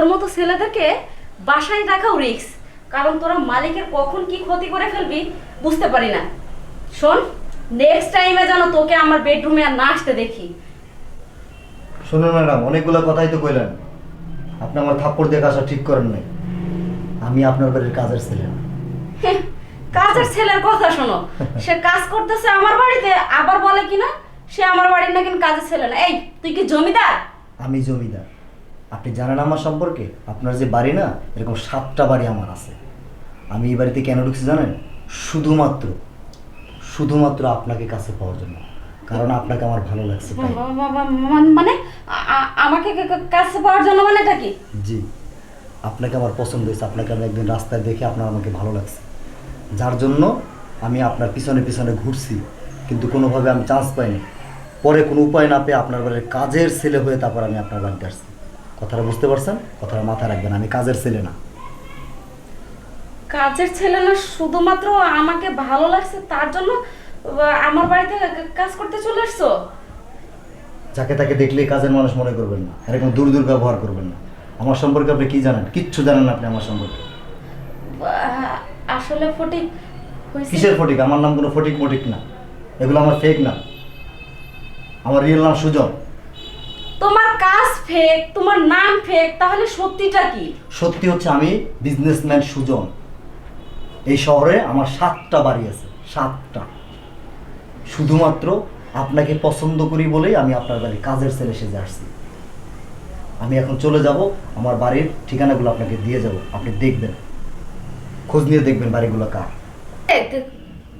তোদের মতো ছেলেদেরকে বাসায় রাখাও রিক্স কারণ তোরা মালিকের কখন কি ক্ষতি করে ফেলবি বুঝতে পারি না। শোন নেক্সট টাইমে যেন তোকে আমার বেডরুমে আর না আসতে দেখি। শুনুন ম্যাডাম অনেকগুলো কথাই তো কইলেন। আপনি আমার থাপ্পড় দেখে আসা ঠিক করেন নাই। আমি আপনার বাড়ির কাজের ছেলে। কাজের ছেলের কথা শোনো। সে কাজ করতেছে আমার বাড়িতে আবার বলে কিনা? সে আমার বাড়ির নাকি কাজের ছেলে না। এই তুই কি জমিদার? আমি জমিদার। আপনি জানেন আমার সম্পর্কে? আপনার যে বাড়ি না এরকম সাতটা বাড়ি আমার আছে। আমি এই বাড়িতে কেন ঢুকছি জানেন? শুধুমাত্র শুধুমাত্র আপনাকে কাছে পাওয়ার জন্য। কারণ আপনাকে আমার ভালো লাগছে তাই। মানে আমাকে কাছে পাওয়ার জন্য মানে এটা কি? জি। আপনাকে আমার পছন্দ হয়েছে। আপনাকে আমি একদিন রাস্তায় দেখে আপনার আমাকে ভালো লাগছে। যার জন্য আমি আপনার পিছনে পিছনে ঘুরছি কিন্তু কোনোভাবে আমি চান্স পাইনি। পরে কোনো উপায় না পেয়ে আপনার বাড়ির কাজের ছেলে হয়ে তারপর আমি আপনার বাড়িতে আসছি। কথাটা বুঝতে পারছেন? কথাটা মাথায় রাখবেন আমি কাজের ছেলে না। কাজের ছেলে না শুধুমাত্র আমাকে ভালো লাগছে তার জন্য আমার বাড়িতে কাজ করতে চলে আসছো? যাকে তাকে দেখলেই কাজের মানুষ মনে করবেন না এরকম দূর দূর ব্যবহার করবেন না। আমার সম্পর্কে আপনি কি জানেন? কিচ্ছু জানেন না আপনি আমার সম্পর্কে। আসলে ফটিক কিসের ফটিক? আমার নাম কোনো ফটিক মটিক না। এগুলো আমার ফেক না। আমার রিয়েল নাম সুজন। তোমার কাজ ফেক তোমার নাম ফেক তাহলে সত্যিটা কি? সত্যি হচ্ছে আমি বিজনেসম্যান সুজন। এই শহরে আমার সাতটা বাড়ি আছে সাতটা। শুধুমাত্র আপনাকে পছন্দ করি বলেই আমি আপনার বাড়ি কাজের ছেলে সেজে আসছি। আমি এখন চলে যাব আমার বাড়ির ঠিকানাগুলো আপনাকে দিয়ে যাব আপনি দেখবেন। খোঁজ নিয়ে দেখবেন বাড়িগুলো কার।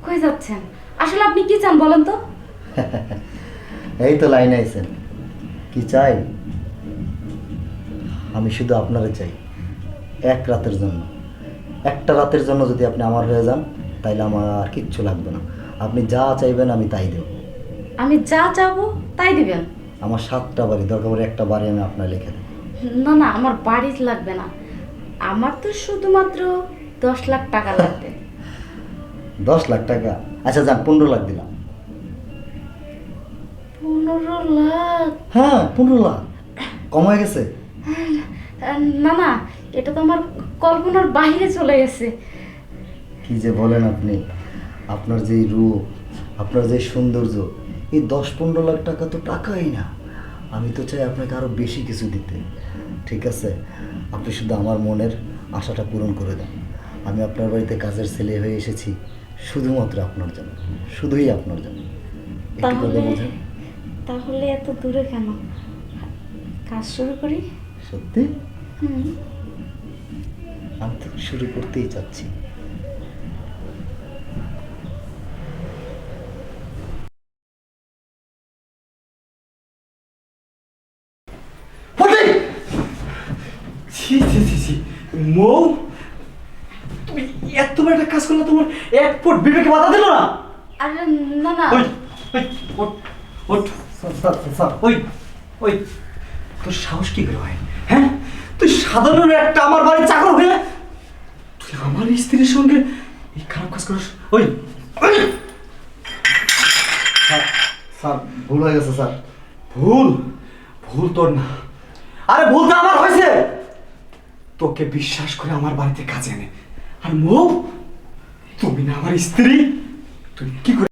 কই যাচ্ছেন? আসলে আপনি কি চান বলেন তো? এই তো লাইনে আইছেন। কি চাই? আমি শুধু আপনারে চাই এক রাতের জন্য। একটা রাতের জন্য যদি আপনি আমার হয়ে যান তাইলে আমার আর কিচ্ছু লাগবে না। আপনি যা চাইবেন আমি তাই দেব। আমি যা চাবো তাই দিবেন? আমার সাতটা বাড়ি দরকার পড়ে একটা বাড়ি আমি আপনার লিখে দেব। না না আমার বাড়ি লাগবে না। আমার তো শুধুমাত্র দশ লাখ টাকা লাগবে। দশ লাখ টাকা? আচ্ছা যান পনেরো লাখ দিলাম। পনেরো লাখ। হ্যাঁ পনেরো লাখ। কম হয়ে গেছে। না না এটা তো আমার কল্পনার বাইরে চলে গেছে। কি যে বলেন আপনি? আপনার যে রূপ আপনার যে সৌন্দর্য এই দশ পনেরো লাখ টাকা তো টাকাই না। আমি তো চাই আপনাকে আরও বেশি কিছু দিতে। ঠিক আছে? আপনি শুধু আমার মনের আশাটা পূরণ করে দেন। আমি আপনার বাড়িতে কাজের ছেলে হয়ে এসেছি শুধুমাত্র আপনার জন্য। শুধুই আপনার জন্য। একটু তাহলে বোঝেন? তাহলে এত দূরে কেন? কাজ শুরু করি? সত্যি? হুম। আমি তো শুরু করতেই চাচ্ছি। ছি ছি ছি ছি। মৌ তুমি এত বড় একটা কাজ করলে তোমার এক ফুট বিবেকে বাধা দিল না? আরে না না। ওই ওই ওঠ। ওই ওই তোর সাহস কি করে হয় হ্যাঁ? তুই সাধারণ একটা আমার বাড়ির চাকর হয়ে তুই আমার স্ত্রীর সঙ্গে এই খারাপ কাজ করিস। ওই স্যার ভুল হয়ে গেছে স্যার। ভুল? ভুল তোর না। আরে ভুল তো আমার হয়েছে। তোকে বিশ্বাস করে আমার বাড়িতে কাজে এনে। আর মৌ তুমি না আমার স্ত্রী? তুই কি করে